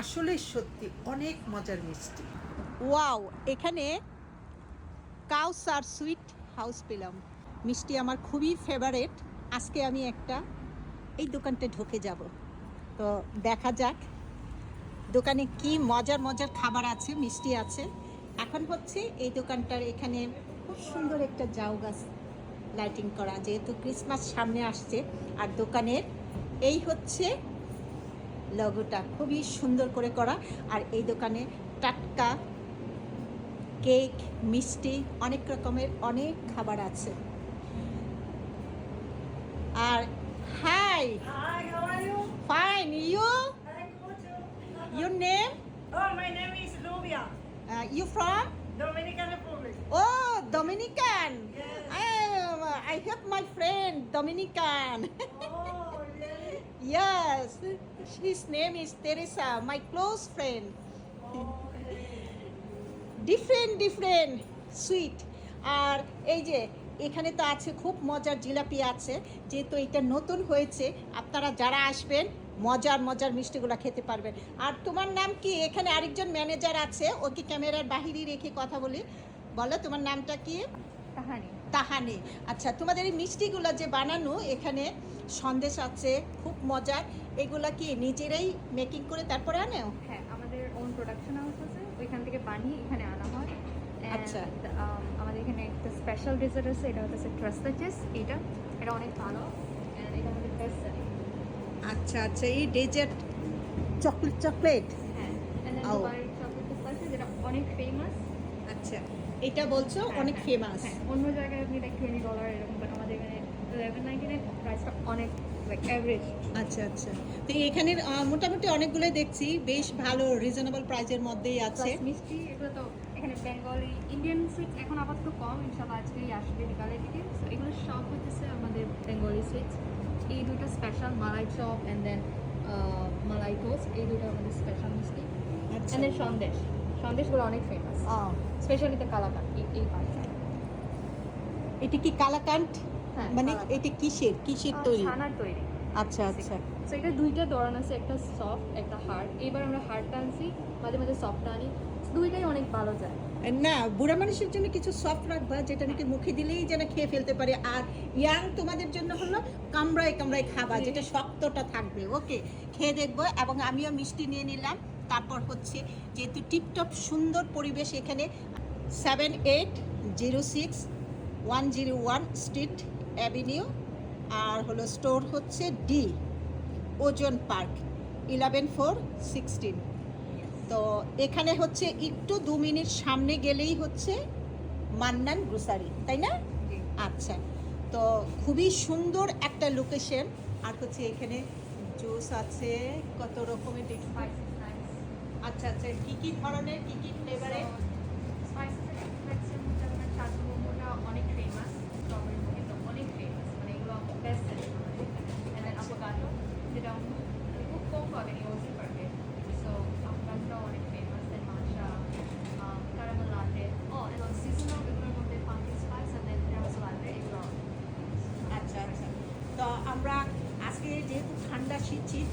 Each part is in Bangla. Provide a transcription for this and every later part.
আসলে সত্যি অনেক মজার মিষ্টি। ওয়াও, এখানে কাউসার সুইট হাউস পেলাম। মিষ্টি আমার খুবই ফেভারেট। আজকে আমি একটা এই দোকানটা ঢুকে যাব। তো দেখা যাক দোকানে কি মজার মজার খাবার আছে, মিষ্টি আছে। এখন হচ্ছে এই দোকানটার এখানে খুব সুন্দর একটা জাউ গাছ লাইটিং করা, যেহেতু ক্রিসমাস সামনে আসছে। আর দোকানের এই হচ্ছে লগোটা খুবই সুন্দর করে করা আর এই দোকানে টাটকা কেক মিষ্টি অনেক রকমের অনেক খাবার আছে আর hi? Fine you. Your name my name is Nubia, you from Dominican Republic. O Dominican Yes. I have my friend Oh, really? Yes, his name is Teresa, my close friend. Different different sweet আর এই যে এখানে তো আছে খুব মজার জিলাপি আছে যেহেতু এটা নতুন হয়েছে আপনারা যারা আসবেন মজার মজার মিষ্টিগুলো খেতে পারবেন। আর তোমার নাম কি? এখানে আরেকজন ম্যানেজার আছে ওকে ক্যামেরার বাহিরে রেখে কথা বলি। বলো তোমার নামটা কি? তাহানি। আচ্ছা তোমাদের এই মিষ্টিগুলো যে বানানো এখানে সন্দেশ আছে খুব মজার এগুলা কি নিজেরাই মেকিং করে তারপরে আনেও? হ্যাঁ আমাদের ওন প্রোডাকশন হাউস আছে। ওইখান থেকে বানিয়ে এখানে আনা হয়। আচ্ছা। um, আমাদের এখানে একটা স্পেশাল ডেজার্ট আছে। এটা হচ্ছে ট্রাস্টা চেস এটা এটা অনেক ভালো। এটা আমাদের বেস্ট আচ্ছা আচ্ছা এই ডেজার্ট চকলেট চকলেট হ্যাঁ চকলেট আছে যেটা অনেক ফেমাস আচ্ছা। এটা বলছো অনেক ফেমাস হ্যাঁ অন্য জায়গায় আপনি লাইক টোয়েন্টি ডলার এরকম বাট আমাদের এখানে ইলেভেন নাইনটি নাইন প্রাইসটা অনেক আচ্ছা আচ্ছা। তো এখানের আহ, মোটামুটি অনেকগুলোই দেখছি বেশ ভালো রিজনেবল প্রাইসের মধ্যেই আছে। মিষ্টি এগুলো তো এখানে বেঙ্গলি ইন্ডিয়ান সুইটস এখন আপাতত কম ইনশাল্লাহ আজকেই আসবে বিকালের দিকে। So, এগুলো সব হচ্ছে আমাদের বেঙ্গলি সুইটস এই দুটো special malai chop and then malai toast এই দুটো আমাদের স্পেশাল মিষ্টি। আচ্ছা। And then Sandesh. সন্দেশগুলো অনেক ফেমাস ও, স্পেশালি কালাকান এই এই এটা কি হ্যাঁ, মানে এটা কিসের? কিসের তৈরি? ছানার তৈরি। আচ্ছা আচ্ছা। সো এটা দুইটা ধরন আছে একটা সফট একটা হার্ড এবার আমরা হার্ডটা আনছি মাঝে মাঝে সফটটা আনি। দুইটাই অনেক ভালো যায়। না বুড়া মানুষের জন্য কিছু সফট রাখবা যেটা নাকি মুখে দিলেই যেন খেয়ে ফেলতে পারে। আর ইয়াং তোমাদের জন্য হলো কামড়ায় কামড়ায় খাবা যেটা শক্তটা থাকবে ওকে খেয়ে দেখব এবং আমিও মিষ্টি নিয়ে নিলাম। তারপর হচ্ছে যেহেতু টিপটপ সুন্দর পরিবেশ এখানে seven eight zero six one zero one street avenue আর হলো স্টোর হচ্ছে ডি ওজন পার্ক ইলেভেন ফোর সিক্সটিন তো এখানে হচ্ছে একটু দু মিনিট সামনে গেলেই হচ্ছে মান্নান গ্রোসারি তাই না? আচ্ছা তো খুবই সুন্দর একটা লোকেশন আর হচ্ছে এখানে জুস আছে কত রকমের আচ্ছা আচ্ছা কি কি ধরনের কি কি ফ্লেভারে মোমোটা অনেক ফেমাস অনেক ফেমাস মানে এগুলো যেটা মানে খুব কম ওসি পার্কে সো অনেক ফেমাস দেন ও মধ্যে দেন এগুলো আচ্ছা আচ্ছা। আমরা আজকে যেহেতু ঠান্ডা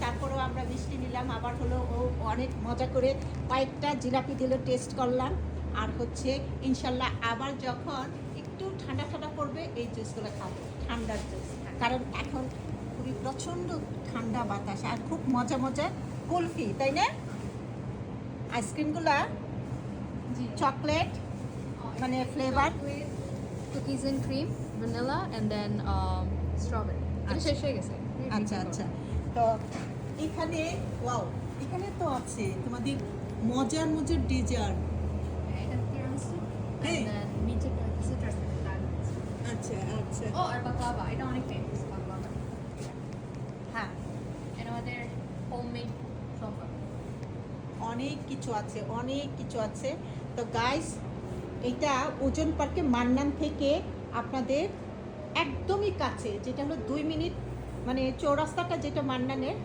তারপরেও আমরা মিষ্টি নিলাম। আবার হলো ও অনেক মজা করে কয়েকটা জিলাপি দিল টেস্ট করলাম। আর হচ্ছে ইনশাল্লাহ আবার যখন একটু ঠান্ডা ঠান্ডা পড়বে এই জুসগুলো খাব ঠান্ডার জুস কারণ এখন খুবই প্রচণ্ড ঠান্ডা বাতাস আর খুব মজা মজা কুলফি তাই না? আইসক্রিমগুলা চকলেট মানে flavor? Cookies and cream vanilla and then strawberry এটা। শেষ হয়ে গেছে। আচ্ছা আচ্ছা। তো এখানে ওয়াও এখানে তো আছে তোমাদের মজার মজার ডেজার্ট হ্যাঁ, এটা টিরামিসু হ্যাঁ। এন্ড দেন নিচে আছে ট্রাস্টেড আচ্ছা আচ্ছা ও আর বাকলাভা এটা অনেক ফেমাস হ্যাঁ এটা আমাদের হোমমেড সম্পদ অনেক কিছু আছে অনেক কিছু আছে। তো গাইস এটা ওজন পার্কে মান্নান থেকে আপনাদের একদমই কাছে যেটা হলো দুই মিনিট মানে চৌরাস্তাটা যেটা মান্নানের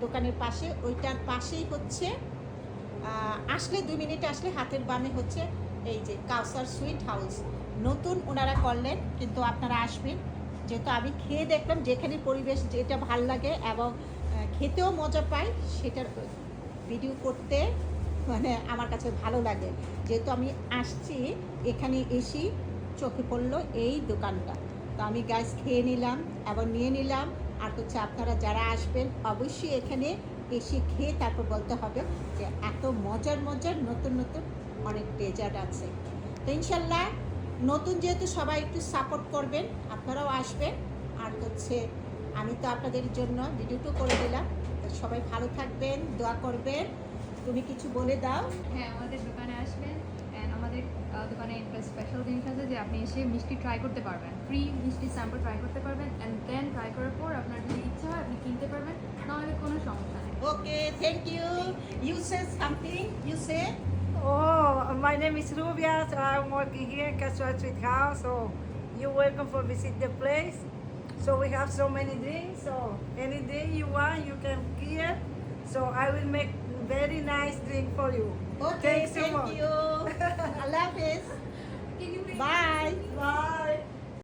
দোকানের পাশে ওইটার পাশেই হচ্ছে আসলে দুই মিনিট আসলে হাতের বামে হচ্ছে এই যে কাউসার সুইট হাউস। নতুন ওনারা করলেন, কিন্তু আপনারা আসবেন। যেহেতু আমি খেয়ে দেখলাম যেখানে পরিবেশ যেটা ভালো লাগে এবং খেতেও মজা পাই, সেটার ভিডিও করতে মানে আমার কাছে ভালো লাগে। যেহেতু আমি আসছি, এখানে এসি চোখে পড়ল এই দোকানটা। তো আমি গ্যাস খেয়ে নিলাম আবার নিয়ে নিলাম। আর হচ্ছে আপনারা যারা আসবেন, অবশ্যই এখানে এসে খেয়ে তারপর বলতে হবে যে এত মজার মজার নতুন নতুন অনেক ডেজার্ট আছে। তো ইনশাল্লাহ নতুন যেহেতু সবাই একটু সাপোর্ট করবেন, আপনারাও আসবেন। আর হচ্ছে আমি তো আপনাদের জন্য ভিডিওটা করে দিলাম। সবাই ভালো থাকবেন, দোয়া করবেন। তুমি কিছু বলে দাও। হ্যাঁ আমাদের দোকানে আসবেন। আমাদের দোকানে একটা স্পেশাল জিনিস আছে যে আপনি এসে মিষ্টি ট্রাই করতে পারবেন। ফ্রি মিষ্টি স্যাম্পল ট্রাই করতে পারবেন। অ্যান্ড দেন ট্রাই করার পর আপনার যদি ইচ্ছা হয় আপনি কিনতে পারবেন। নাহলে কোনো সমস্যা নেই। Okay, thank you. You say something? You say? Oh, my name is Rubia. So I'm working here in Casual Street House. So you're welcome for visit the place. So we have so many drinks. So any drink you want, you can here. So I will make very nice drink for you. Okay, Thanks thank so you. I love it. Bye. Bye.